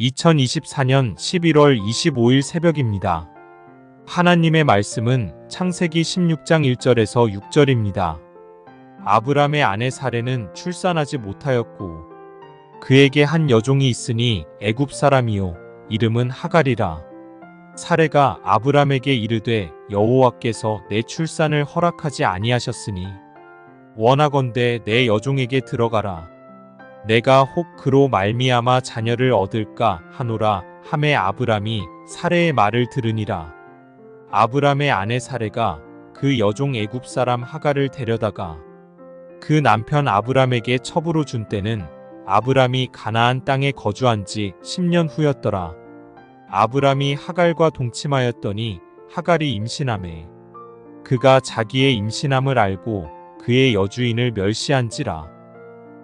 2024년 11월 25일 새벽입니다. 하나님의 말씀은 창세기 16장 1절에서 6절입니다. 아브람의 아내 사레는 출산하지 못하였고 그에게 한 여종이 있으니 애굽 사람이요 이름은 하갈이라. 사레가 아브람에게 이르되 여호와께서 내 출산을 허락하지 아니하셨으니 원하건대 내 여종에게 들어가라. 내가 혹 그로 말미암아 자녀를 얻을까 하노라 함에 아브람이 사레의 말을 들으니라. 아브람의 아내 사레가 그 여종 애굽 사람 하갈을 데려다가 그 남편 아브람에게 첩으로 준 때는 아브람이 가나안 땅에 거주한 지 10년 후였더라. 아브람이 하갈과 동침하였더니 하갈이 임신함에 그가 자기의 임신함을 알고 그의 여주인을 멸시한지라.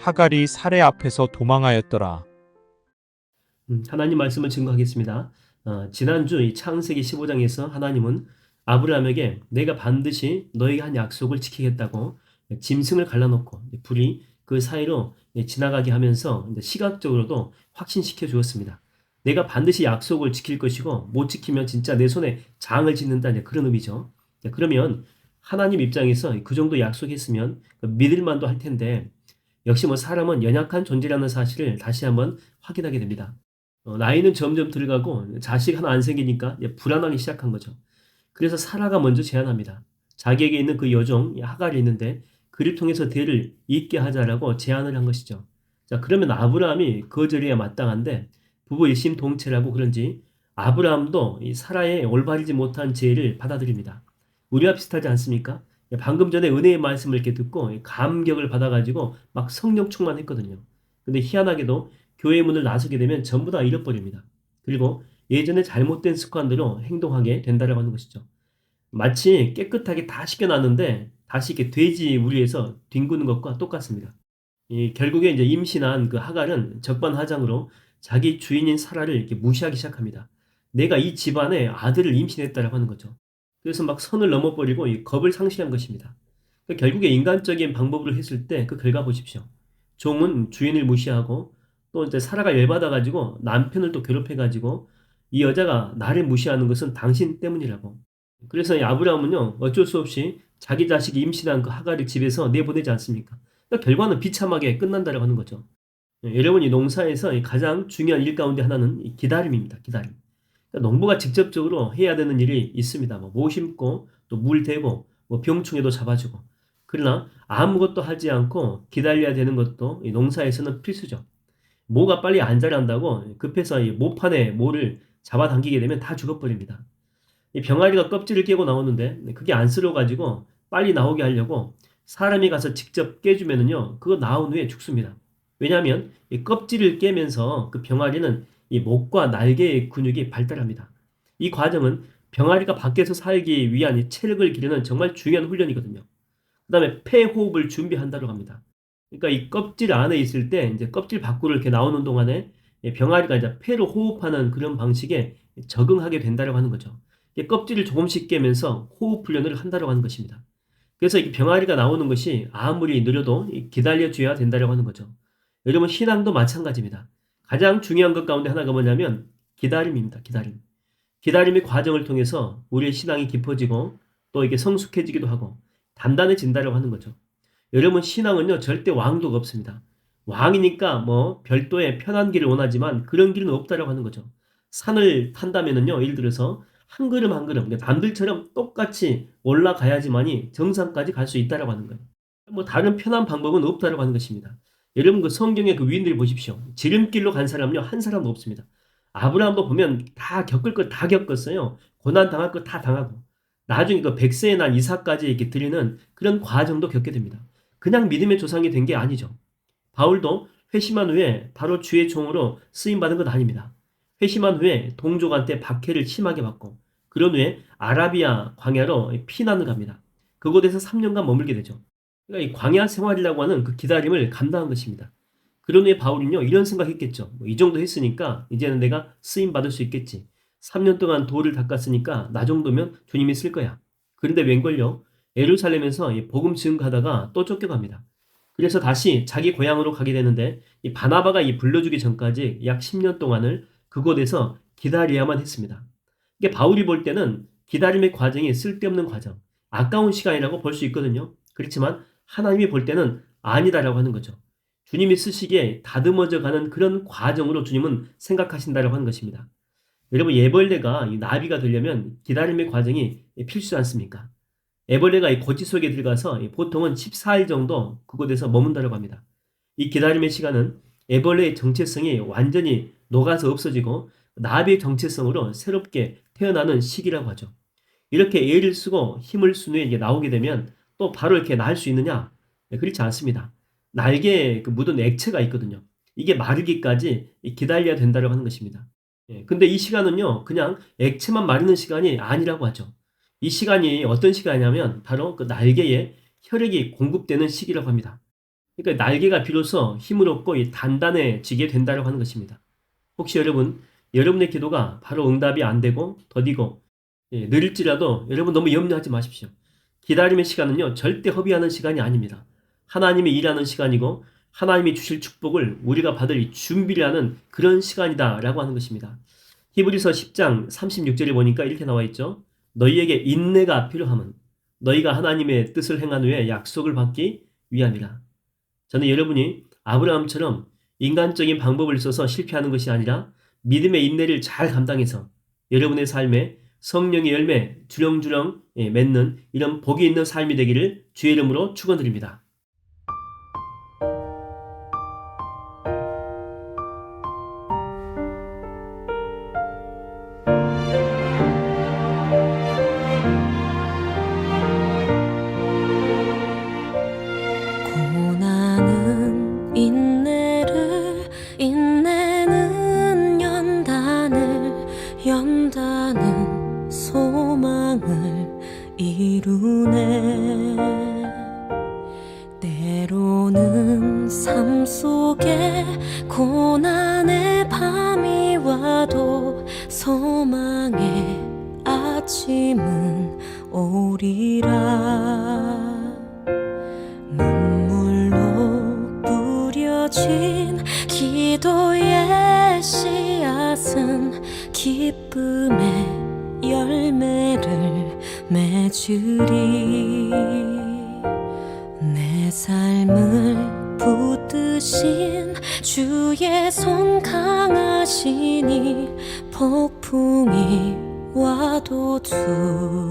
하갈이 사레 앞에서 도망하였더라. 음, 하나님 말씀을 증거하겠습니다. 어, 지난주 이 창세기 15장에서 하나님은 아브라함에게 내가 반드시 너에게 한 약속을 지키겠다고 짐승을 갈라놓고 불이 그 사이로 지나가게 하면서 시각적으로도 확신시켜 주었습니다. 내가 반드시 약속을 지킬 것이고 못 지키면 진짜 내 손에 장을 짓는다 그런 의미죠. 그러면 하나님 입장에서 그 정도 약속했으면 믿을 만도 할 텐데 역시 뭐 사람은 연약한 존재라는 사실을 다시 한번 확인하게 됩니다. 어, 나이는 점점 들어가고 자식 하나 안 생기니까 불안하기 시작한 거죠. 그래서 사라가 먼저 제안합니다. 자기에게 있는 그 여종 하갈이 있는데 그를 통해서 대를 잇게 하자라고 제안을 한 것이죠. 자 그러면 아브라함이 거절해야 마땅한데 부부 일심 동체라고 그런지 아브라함도 이 사라의 올바르지 못한 제의를 받아들입니다. 우리와 비슷하지 않습니까? 방금 전에 은혜의 말씀을 이렇게 듣고 감격을 받아가지고 막 성령 충만했거든요. 근데 희한하게도 교회 문을 나서게 되면 전부 다 잃어버립니다. 그리고 예전에 잘못된 습관대로 행동하게 된다라고 하는 것이죠. 마치 깨끗하게 다 씻겨놨는데 다시 이렇게 돼지 우리에서 뒹구는 것과 똑같습니다. 이 결국에 이제 임신한 그 하갈은 적반하장으로 자기 주인인 사라를 이렇게 무시하기 시작합니다. 내가 이 집안에 아들을 임신했다라고 하는 거죠. 그래서 막 선을 넘어버리고 이 겁을 상실한 것입니다. 그러니까 결국에 인간적인 방법으로 했을 때 그 결과 보십시오. 종은 주인을 무시하고 또 이제 사라가 열받아가지고 남편을 또 괴롭혀가지고 이 여자가 나를 무시하는 것은 당신 때문이라고. 그래서 이 아브라함은요 어쩔 수 없이 자기 자식이 임신한 그 하갈을 집에서 내보내지 않습니까? 그러니까 결과는 비참하게 끝난다라고 하는 거죠. 예, 여러분 이 농사에서 가장 중요한 일 가운데 하나는 기다림입니다. 기다림. 그러니까 농부가 직접적으로 해야 되는 일이 있습니다. 뭐, 모 심고 또 물 대고 뭐 병충해도 잡아주고 그러나 아무것도 하지 않고 기다려야 되는 것도 농사에서는 필수죠. 모가 빨리 안 자란다고 급해서 이 모판에 모를 잡아당기게 되면 다 죽어버립니다. 이 병아리가 껍질을 깨고 나오는데 그게 안쓰러워가지고 빨리 나오게 하려고 사람이 가서 직접 깨주면은요 그거 나온 후에 죽습니다. 왜냐하면 이 껍질을 깨면서 그 병아리는 이 목과 날개의 근육이 발달합니다. 이 과정은 병아리가 밖에서 살기 위한 체력을 기르는 정말 중요한 훈련이거든요. 그 다음에 폐호흡을 준비한다고 합니다. 그러니까 이 껍질 안에 있을 때 이제 껍질 밖으로 이렇게 나오는 동안에 병아리가 이제 폐로 호흡하는 그런 방식에 적응하게 된다고 하는 거죠. 껍질을 조금씩 깨면서 호흡 훈련을 한다고 하는 것입니다. 그래서 이 병아리가 나오는 것이 아무리 느려도 기다려줘야 된다고 하는 거죠. 여러분 신앙도 마찬가지입니다. 가장 중요한 것 가운데 하나가 뭐냐면 기다림입니다. 기다림. 기다림의 과정을 통해서 우리의 신앙이 깊어지고 또 이게 성숙해지기도 하고 단단해진다고 하는 거죠. 여러분 신앙은요 절대 왕도가 없습니다. 왕이니까 뭐 별도의 편한 길을 원하지만 그런 길은 없다라고 하는 거죠. 산을 탄다면은요 예를 들어서 한 걸음 한 걸음 남들처럼 똑같이 올라가야지만이 정상까지 갈 수 있다라고 하는 거예요. 뭐 다른 편한 방법은 없다라고 하는 것입니다. 여러분 그 성경의 그 위인들 보십시오. 지름길로 간 사람은요 한 사람도 없습니다. 아브라함도 보면 다 겪을 거다 겪었어요. 고난 당할 거다 당하고 나중에 그 백세에 난 이삭까지 이렇게 드리는 그런 과정도 겪게 됩니다. 그냥 믿음의 조상이 된 게 아니죠. 바울도 회심한 후에 바로 주의 종으로 쓰임 받은 것 아닙니다. 회심한 후에 동족한테 박해를 심하게 받고 그런 후에 아라비아 광야로 피난을 갑니다. 그곳에서 3년간 머물게 되죠. 그러니까 이 광야 생활이라고 하는 그 기다림을 감당한 것입니다. 그런 후에 바울은요 이런 생각했겠죠. 뭐 이 정도 했으니까 이제는 내가 쓰임 받을 수 있겠지. 3년 동안 돌을 닦았으니까 나 정도면 주님이 쓸 거야. 그런데 웬걸요? 예루살렘에서 이 복음 증가하다가 또 쫓겨갑니다. 그래서 다시 자기 고향으로 가게 되는데 이 바나바가 이 불러주기 전까지 약 10년 동안을 그곳에서 기다려야만 했습니다. 이게 바울이 볼 때는 기다림의 과정이 쓸데없는 과정, 아까운 시간이라고 볼 수 있거든요. 그렇지만 하나님이 볼 때는 아니다라고 하는 거죠. 주님이 쓰시기에 다듬어져 가는 그런 과정으로 주님은 생각하신다라고 하는 것입니다. 여러분 예벌레가 이 나비가 되려면 기다림의 과정이 필수 않습니까? 애벌레가 이 고지 속에 들어가서 보통은 14일 정도 그곳에서 머문다라고 합니다. 이 기다림의 시간은 애벌레의 정체성이 완전히 녹아서 없어지고 나비의 정체성으로 새롭게 태어나는 시기라고 하죠. 이렇게 애를 쓰고 힘을 쓴 후에 나오게 되면 또 바로 이렇게 날 수 있느냐? 네, 그렇지 않습니다. 날개에 그 묻은 액체가 있거든요. 이게 마르기까지 기다려야 된다고 하는 것입니다. 예, 근데 이 시간은요, 그냥 액체만 마르는 시간이 아니라고 하죠. 이 시간이 어떤 시간이냐면 바로 그 날개에 혈액이 공급되는 시기라고 합니다. 그러니까 날개가 비로소 힘을 얻고 단단해지게 된다고 하는 것입니다. 혹시 여러분, 여러분의 기도가 바로 응답이 안 되고 더디고 예, 느릴지라도 여러분 너무 염려하지 마십시오. 기다림의 시간은요, 절대 허비하는 시간이 아닙니다. 하나님이 일하는 시간이고 하나님이 주실 축복을 우리가 받을 준비를 하는 그런 시간이다 라고 하는 것입니다. 히브리서 10장 36절에 보니까 이렇게 나와 있죠. 너희에게 인내가 필요함은 너희가 하나님의 뜻을 행한 후에 약속을 받기 위함이라. 저는 여러분이 아브라함처럼 인간적인 방법을 써서 실패하는 것이 아니라 믿음의 인내를 잘 감당해서 여러분의 삶에 성령의 열매 주렁주렁 예, 맺는 이런 복이 있는 삶이 되기를 주의 이름으로 축원드립니다. 맺으리 내 삶을 붙드신 주의 손 강하시니 폭풍이 와도 두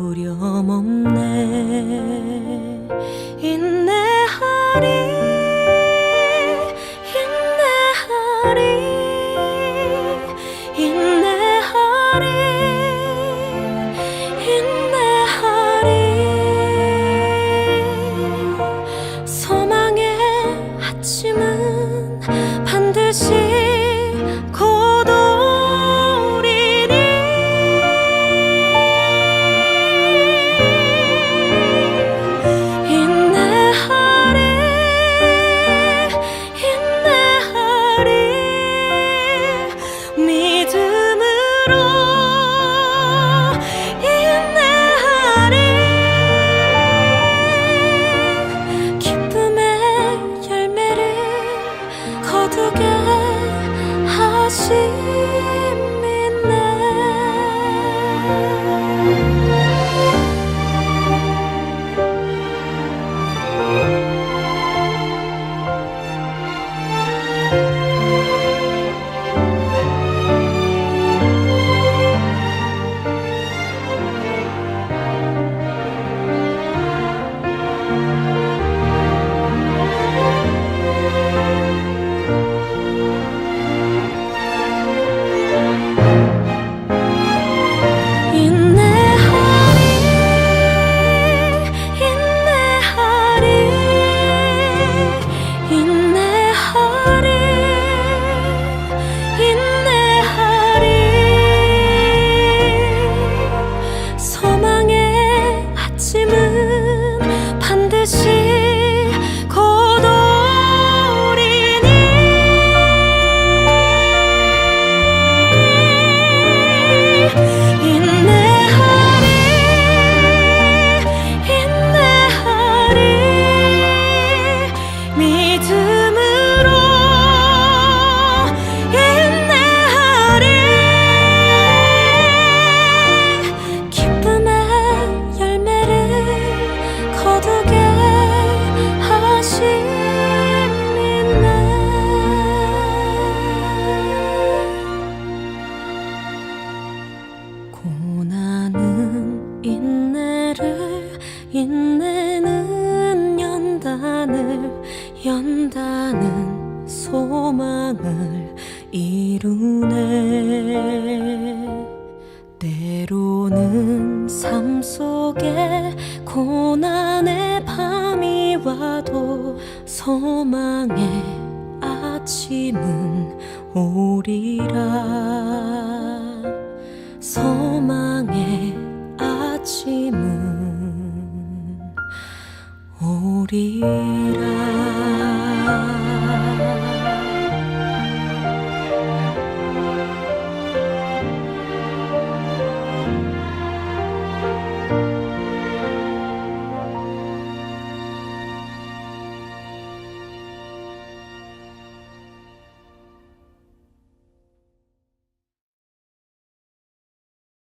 삶 속에 고난의 밤이 와도 소망의 아침은 오리라. 소망의 아침은 오리라.